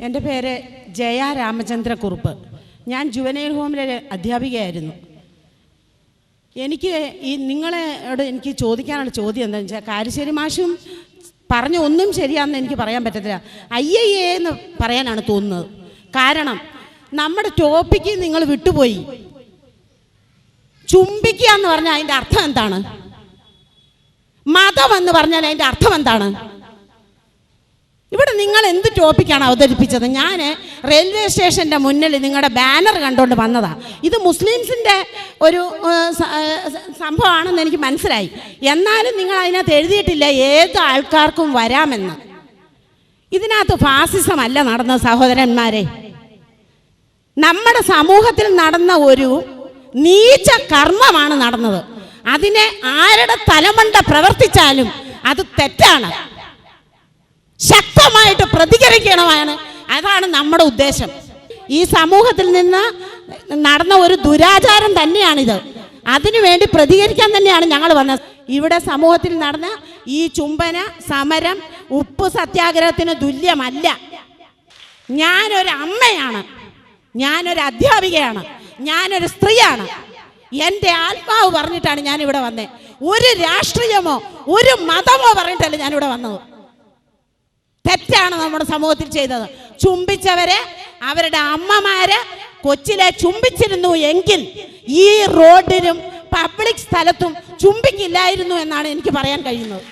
എന്റെ പേര് ജയ രാമചന്ദ്ര കുറുപ്പ്. ഞാൻ ജുവനൈൽ ഹോമിലെ അധ്യാപികയായിരുന്നു. എനിക്ക് ഈ നിങ്ങളോട് എനിക്ക് ചോദിക്കാനുള്ള ചോദ്യം എന്താണെന്ന് വെച്ചാൽ കാരശ്ശേരി മാഷും പറഞ്ഞ ഒന്നും ശരിയാണെന്ന് എനിക്ക് പറയാൻ പറ്റത്തില്ല. ഐ ഐ എ എന്ന് പറയാനാണ് തോന്നുന്നത്. കാരണം നമ്മുടെ ടോപ്പിക്ക് നിങ്ങൾ വിട്ടുപോയി. ചുംബിക്കുക എന്ന് പറഞ്ഞാൽ അതിന്റെ അർത്ഥം എന്താണ്? മതം എന്ന് പറഞ്ഞാൽ അതിന്റെ അർത്ഥം എന്താണ്? ഇവിടെ നിങ്ങൾ എന്ത് ടോപ്പിക്കാണ് അവതരിപ്പിച്ചത്? ഞാൻ റെയിൽവേ സ്റ്റേഷന്റെ മുന്നിൽ നിങ്ങളുടെ ബാനർ കണ്ടുകൊണ്ട് വന്നതാണ് ഇത് മുസ്ലിംസിന്റെ ഒരു സംഭവമാണെന്ന് എനിക്ക് മനസ്സിലായി. എന്നാലും നിങ്ങൾ അതിനകത്ത് എഴുതിയിട്ടില്ല ഏത് ആൾക്കാർക്കും വരാമെന്ന്. ഇതിനകത്ത് ഫാസിസം അല്ല നടന്ന സഹോദരന്മാരെ. നമ്മുടെ സമൂഹത്തിൽ നടന്ന ഒരു നീച്ച കർമ്മമാണ് നടന്നത്. അതിനെ ആരുടെ തലമണ്ട പ്രവർത്തിച്ചാലും അത് തെറ്റാണ്. ശക്തമായിട്ട് പ്രതികരിക്കണമാണ് അതാണ് നമ്മുടെ ഉദ്ദേശം. ഈ സമൂഹത്തിൽ നിന്ന് നടന്ന ഒരു ദുരാചാരം തന്നെയാണിത്. അതിനുവേണ്ടി പ്രതികരിക്കാൻ തന്നെയാണ് ഞങ്ങൾ വന്നത്. ഇവിടെ സമൂഹത്തിൽ നടന്ന ഈ ചുംബന സമരം ഉപ്പ് സത്യാഗ്രഹത്തിന് തുല്യമല്ല. ഞാനൊരു അമ്മയാണ്. ഞാനൊരു അധ്യാപികയാണ്. ഞാനൊരു സ്ത്രീയാണ്. എന്റെ ആത്മാവ് പറഞ്ഞിട്ടാണ് ഇവിടെ വന്നത് ഒരു രാഷ്ട്രീയമോ ഒരു മതമോ പറഞ്ഞിട്ടല്ല ഞാനിവിടെ വന്നത്. തെറ്റാണ് നമ്മുടെ സമൂഹത്തിൽ ചെയ്തത്. ചുംബിച്ചവരെ അവരുടെ അമ്മമാര് കൊച്ചിലെ ചുംബിച്ചിരുന്നു എങ്കിൽ ഈ റോഡിലും പബ്ലിക് സ്ഥലത്തും ചുംബിക്കില്ലായിരുന്നു എന്നാണ് എനിക്ക് പറയാൻ കഴിയുന്നത്.